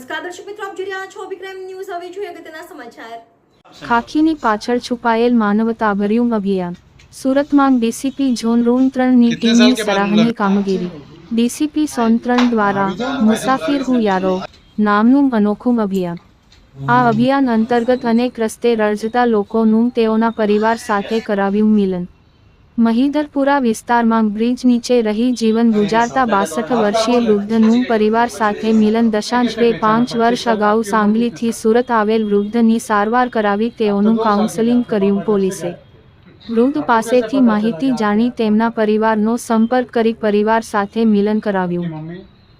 નમસ્કાર દર્શક મિત્રો આપ જોઈ રહ્યા છો અભિક્રમ ન્યૂઝ. હવે જોઈએ અગત્યના સમાચાર. ખાખીની પાછળ છુપાયેલ માનવતાભર્યું અભિયાન. સુરતમાં ડીસીપી ઝોન રૂમ ત્રણની ટીમની સરાહનીય કામગીરી. ડીસીપી સોન ત્રણ દ્વારા મુસાફિર હું યારો નામનું અનોખું અભિયાન. આ અભિયાન અંતર્ગત અનેક રસ્તે રળજતા લોકોનું તેઓના પરિવાર સાથે કરાવ્યું મિલન. મહિધરપુરા વિસ્તારમાં બ્રિજ નીચે રહી જીવન ગુજારતા બાસઠ વર્ષીય વૃદ્ધનું પરિવાર સાથે મિલન દશાંશ પાંચ વર્ષ અગાઉ સાંગલીથી સુરત આવેલ વૃદ્ધની સારવાર કરાવી તેઓનું કાઉન્સેલિંગ કર્યું પોલીસે. વૃદ્ધ પાસેથી માહિતી જાણી તેમના પરિવારનો સંપર્ક કરી પરિવાર સાથે મિલન કરાવ્યું.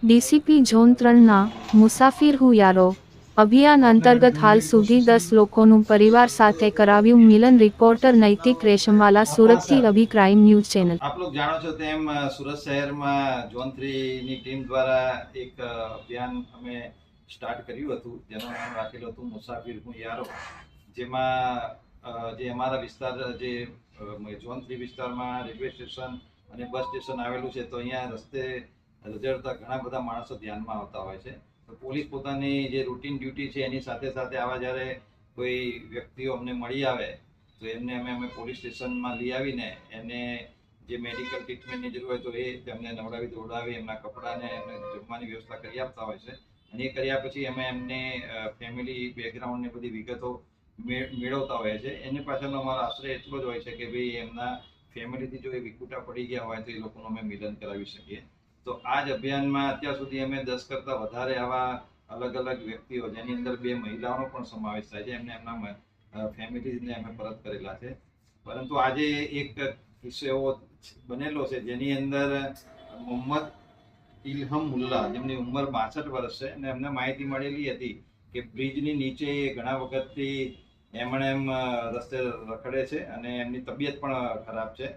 ડીસીપી ઝોન ત્રણના મુસાફિર હું યારો. અભિયાન અંતર્ગત હાલ સુધી દસ લોકોનું પરિવાર સાથે કરાવ્યું. મિલન રિપોર્ટર નૈતિક રેશમવાલા, સુરતથી અભિ ક્રાઇમ ન્યૂઝ ચેનલ. આપ લોકો જાણો છો તેમ સુરત શહેરમાં ઝોન થ્રીની ટીમ દ્વારા એક અભિયાન અમે સ્ટાર્ટ કર્યું હતું. જેનું નામ રાખેલું હતું મુસાફિર હું યારો. જેમાં જે અમારા વિસ્તાર, જે ઝોન થ્રી વિસ્તારમાં રેલવે સ્ટેશન અને બસ સ્ટેશન આવેલું છે, તો અહીંયા રસ્તે રજડતા ઘણા બધા માણસો ધ્યાનમાં આવતા હોય છે. પોલીસ પોતાની જે રૂટીન ડ્યુટી છે, એની સાથે સાથે આવા જ્યારે કોઈ વ્યક્તિઓ અમને મળી આવે, તો એમને અમે અમે પોલીસ સ્ટેશનમાં લઈ આવીને એને જે મેડિકલ ટ્રીટમેન્ટની જરૂર હોય તો એ તેમને નવડાવી દોડાવી એમના કપડાને એમને જમવાની વ્યવસ્થા કરી આપતા હોય છે. અને એ કર્યા પછી અમે એમને ફેમિલી બેકગ્રાઉન્ડને બધી વિગતો મેળવતા હોય છે. એની પાછળનો અમારો આશ્રય એટલો જ હોય છે કે ભાઈ એમના ફેમિલીથી જો એ વિકુટા પડી ગયા હોય તો એ લોકોનું અમે મિલન કરાવી શકીએ. તો આ જ અભિયાનમાં અત્યાર સુધી અમે દસ કરતાં વધારે આવા અલગ અલગ વ્યક્તિઓ, જેની અંદર બે મહિલાઓનો પણ સમાવેશ થાય છે, એમને એમના ફેમિલીને અમે પરત કરેલા છે. પરંતુ આજે એક કિસ્સો એવો બનેલો છે, જેની અંદર મોહમ્મદ ઇલહમ મુલ્લા, જેમની ઉંમર બાસઠ વર્ષ છે, અને એમને માહિતી મળેલી હતી કે બ્રિજની નીચે ઘણા વખતથી એમણે એમ રસ્તે રખડે છે અને એમની તબિયત પણ ખરાબ છે.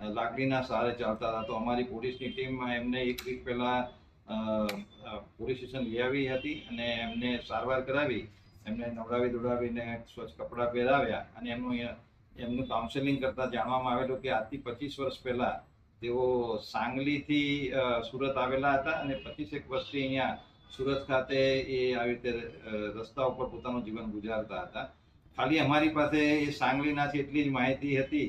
લાકડીના સહારે ચાલતા હતા. તો અમારી પોલીસની ટીમ એમને એક વીક પહેલા પોલીસ સ્ટેશન લઈ આવી હતી અને એમને સારવાર કરાવી. એમને નવડાવી દોડાવીને સ્વચ્છ કપડાં પહેરાવ્યા અને એમનું એમનું કાઉન્સેલિંગ કરતાં જાણવામાં આવેલું કે આજથી પચીસ વર્ષ પહેલાં તેઓ સાંગલીથી સુરત આવેલા હતા અને પચીસેક વર્ષથી અહીંયા સુરત ખાતે એ આવી રીતે રસ્તા ઉપર પોતાનું જીવન ગુજારતા હતા. ખાલી અમારી પાસે એ સાંગલીના છે એટલી જ માહિતી હતી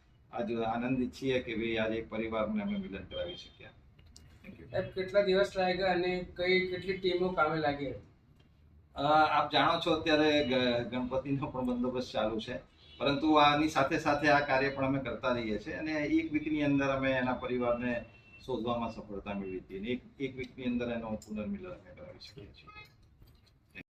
આજ આનંદિત છીએ કે ભાઈ આજે એક પરિવારને અમે મિલન કરાવી શક્યા. કેટલા દિવસ લાગ્યા અને કઈ કેટલી ટીમો કામે લાગી આપ જાણો છો અત્યારે ગણપતિનો પણ બંદોબસ્ત ચાલુ છે. પરંતુ આની સાથે સાથે આ કાર્ય પણ અમે કરતા રહીએ છીએ અને એક વીકની અંદર અમે એના પરિવારને શોધવામાં સફળતા મેળવી હતી અને એક એક વીકની અંદર એનો પુનર્મિલન અમે કરાવી શકીએ છીએ.